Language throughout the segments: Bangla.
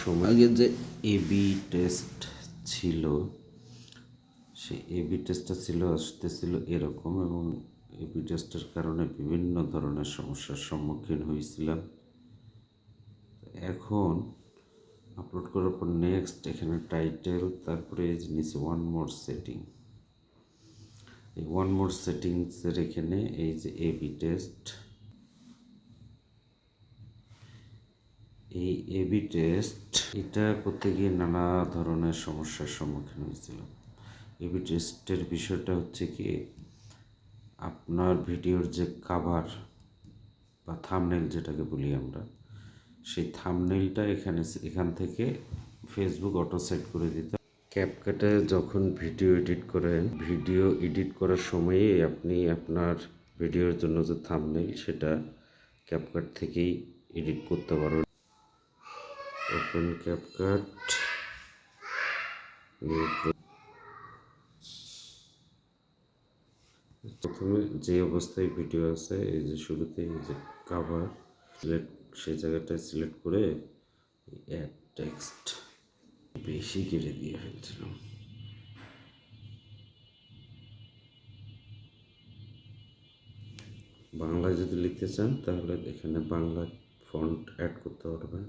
সময়। আগে যে এবি টেস্ট ছিল সেই এবি টেস্টটা ছিল, আসতেছিল এরকম এবং এবি টেস্টের কারণে বিভিন্ন ধরনের সমস্যার সম্মুখীন হয়েছিলাম। এখন আপলোড করার পর নেক্সট এখানে টাইটেল তারপরে নিচে ওয়ান মোর সেটিং এই ওয়ান মোর সেটিংসের এখানে এই যে এবি টেস্ট এই এবি টেস্ট এটা করতে গিয়ে নানা ধরনের সমস্যার সম্মুখীন হয়েছিলাম। এবি টেস্টের বিষয়টা হচ্ছে কি, আপনার ভিডিওর যে কাভার বা থামনেল যেটাকে বলি আমরা, সেই থামনেলটা এখানে এখান থেকে ফেসবুক অটো সেট করে দিতে ক্যাপকাটে যখন ভিডিও এডিট করেন ভিডিও এডিট করার সময়ে আপনি আপনার ভিডিওর জন্য যে থামনেল সেটা ক্যাপকাট থেকেই এডিট করতে পারবেন। ওপেন ক্যাপকাট প্রথমে যে অবস্থায় ভিডিও আছে, এই যে শুরুতে এই যে কাভার সিলেক্ট সেই জায়গাটায় সিলেক্ট করে অ্যাড টেক্সট বেশি কেটে দিয়ে ফেলছিলাম। বাংলায় যদি লিখতে চান, তাহলে এখানে বাংলা ফন্ট অ্যাড করতে পারবেন।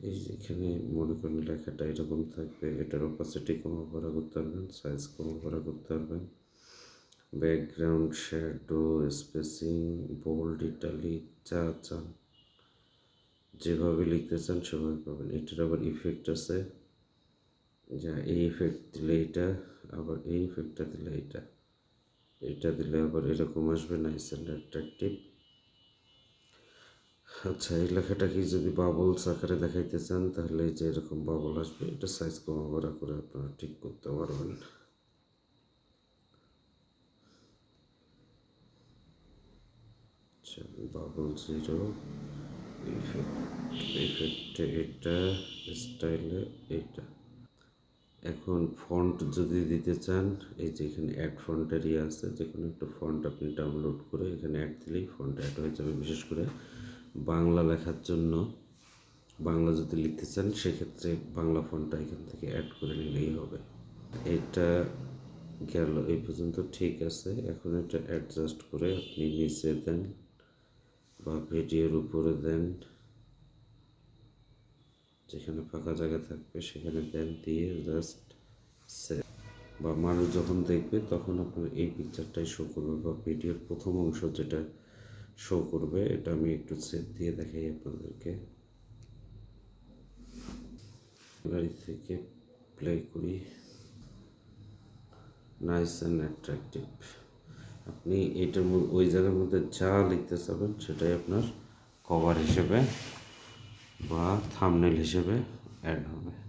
এই এখানে মনে করেন লেখাটা এরকম থাকবে, এটার অপাসিটি কমা ভরা করতে পারবেন সাইজ কমা ভরা করতে পারবেন। Background shadow spacing bold italic যা চান, যেভাবে লিখতে চান সেভাবে পাবেন। এটার আবার ইফেক্ট আছে, যা এই ইফেক্ট দিলে এটা, আবার এই ইফেক্টটা দিলে এটা। এটা দিলে আবার এরকম আসবে নাইস অ্যান্ড অ্যাট্রাকটিভ আচ্ছা এই লেখাটাকে যদি বাবলস আকারে দেখাইতে চান, তাহলে যে এরকম বাবল আসবে, এটা সাইজ কমা বড়া করে আপনারা ঠিক করতে পারবেন। আচ্ছা বাবল জিরো ইফেক্টে এটা স্টাইলে এটা। এখন ফন্ট যদি দিতে চান, এই যে এখানে অ্যাড ফন্ট এরিয়া আছে যে কোনো একটা ফন্ট আপনি ডাউনলোড করে এখানে অ্যাড দিলেই ফন্ট অ্যাড হয়ে যাবে, বিশেষ করে বাংলা লেখার জন্য বাংলা যদি লিখতে চান, সেক্ষেত্রে বাংলা ফোনটা এখান থেকে অ্যাড করে নিলেই হবে। এটা গেল এই পর্যন্ত ঠিক আছে। এখন এটা অ্যাডজাস্ট করে আপনি নিচে দেন বা ভিডিওর উপরে দেন। যেখানে ফাঁকা জায়গা থাকবে, সেখানে দেন দিয়ে জাস্ট সে বা মানুষ যখন দেখবে, তখন আপনার এই পিকচারটাই শো করবে বা ভিডিওর প্রথম অংশ যেটা শো করবে, এটা আমি একটু সেট দিয়ে দেখাই আপনাদেরকে। গাড়ি থেকে প্লে করি। নাইস অ্যান্ড অ্যাট্রাকটিভ আপনি এটার মধ্যে ওই জায়গার মধ্যে যা লিখতে চাবেন, সেটাই আপনার কভার হিসেবে বা থামনেল হিসেবে অ্যাড হবে।